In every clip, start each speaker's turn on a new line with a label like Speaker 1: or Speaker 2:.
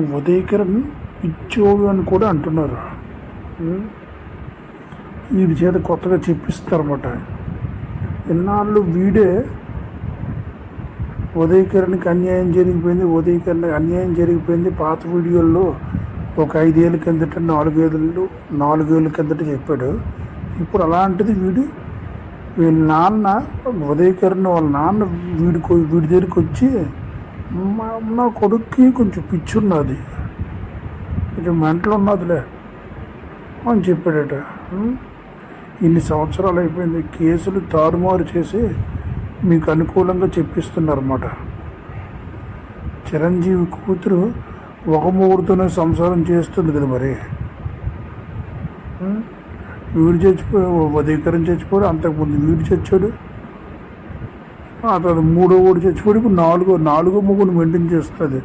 Speaker 1: ఉదయకిరణ్ పిచ్చోడు అని కూడా అంటున్నారు. వీడి చేత కొత్తగా చెప్పిస్తారన్నమాట. ఇన్నాళ్ళు వీడే ఉదయకరణ్కి అన్యాయం జరిగిపోయింది ఉదయకరణ్కి అన్యాయం జరిగిపోయింది. పాత వీడియోల్లో ఒక ఐదేళ్ళ కిందట నాలుగేళ్ళు నాలుగేళ్ళ కిందట చెప్పాడు. ఇప్పుడు అలాంటిది వీడు వీళ్ళ నాన్న ఉదయకిరణ్ వాళ్ళ నాన్న వీడికి వీడి దగ్గరికి వచ్చి మా నా కొడుక్కి కొంచెం పిచ్చి ఉన్నది కొంచెం మెంటలు ఉన్నదిలే అని చెప్పాడట. ఇన్ని సంవత్సరాలు అయిపోయింది కేసులు తారుమారు చేసి మీకు అనుకూలంగా చెప్పిస్తున్నారన్నమాట. చిరంజీవి కూతురు ఒక మూడుతోనే సంసారం చేస్తుంది కదా మరి. వీడు చచ్చిపోయి ఉదయకరం చచ్చిపోయాడు అంతకుముందు వీడు చచ్చాడు. ఆ తర్వాత మూడో ఓడి చచ్చిపోయి ఇప్పుడు నాలుగో నాలుగో ముగ్గురు మెయింటైన్ చేస్తుంది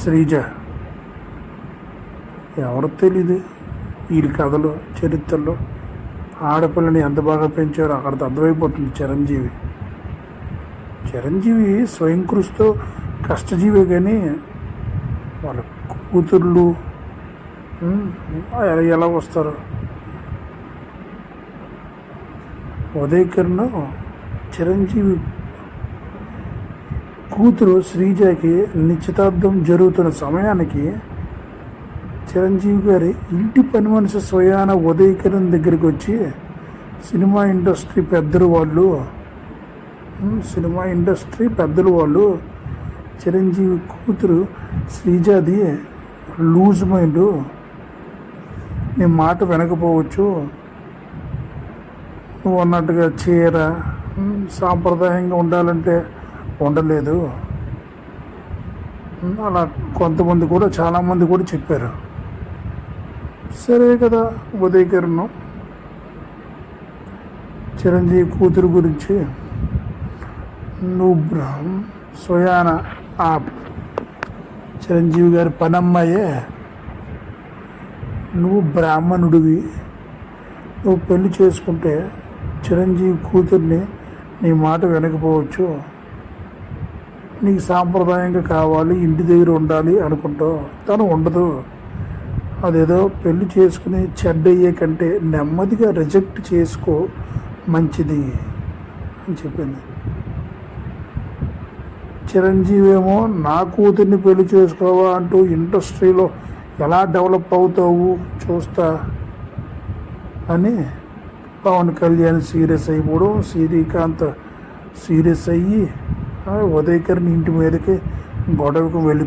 Speaker 1: శ్రీజ. ఎవరు తెలీదు వీళ్ళ కథలు చరిత్రలో. ఆడపిల్లని ఎంత బాగా పెంచారో అక్కడ అర్థమైపోతుంది చిరంజీవి. చిరంజీవి స్వయం కృషితో కష్టజీవే కానీ వాళ్ళ కూతుర్లు ఎలా ఎలా వస్తారు? ఉదయకరణ చిరంజీవి కూతురు శ్రీజకి నిశ్చితార్థం జరుగుతున్న సమయానికి చిరంజీవి గారి ఇంటి పని మనిషి స్వయాన ఉదయకిరణ్ దగ్గరికి వచ్చి సినిమా ఇండస్ట్రీ పెద్దలు వాళ్ళు సినిమా ఇండస్ట్రీ పెద్దలు వాళ్ళు చిరంజీవి కూతురు శ్రీజాది లూజ్ మైండ్ నీ మాట వినకపోవచ్చు నువ్వు అన్నట్టుగా చీర సాంప్రదాయంగా ఉండాలంటే ఉండలేదు. అలా కొంతమంది కూడా చాలామంది కూడా చెప్పారు. సరే కదా ఉదయకరణం చిరంజీవి కూతురు గురించి నువ్వు బ్రహ్మ స్వయాన ఆ చిరంజీవి గారి పనమ్మాయే. నువ్వు బ్రాహ్మణుడివి. నువ్వు పెళ్ళి చేసుకుంటే చిరంజీవి కూతుర్ని నీ మాట వినకపోవచ్చు. నీకు సాంప్రదాయంగా కావాలి ఇంటి దగ్గర ఉండాలి అనుకుంటావు తను ఉండదు. అదేదో పెళ్ళి చేసుకుని చెడ్డయ్యే కంటే నెమ్మదిగా రిజెక్ట్ చేసుకో మంచిది అని చెప్పింది. చిరంజీవి ఏమో నా కూతుర్ని పెళ్ళి చేసుకోవా అంటూ ఇండస్ట్రీలో ఎలా డెవలప్ అవుతావు చూస్తా అని పవన్ కళ్యాణ్ సీరియస్ అయిపోవడం శ్రీకాంత్ సీరియస్ అయ్యి ఉదయకర్ని ఇంటి మీదకి గొడవకు వెళ్ళి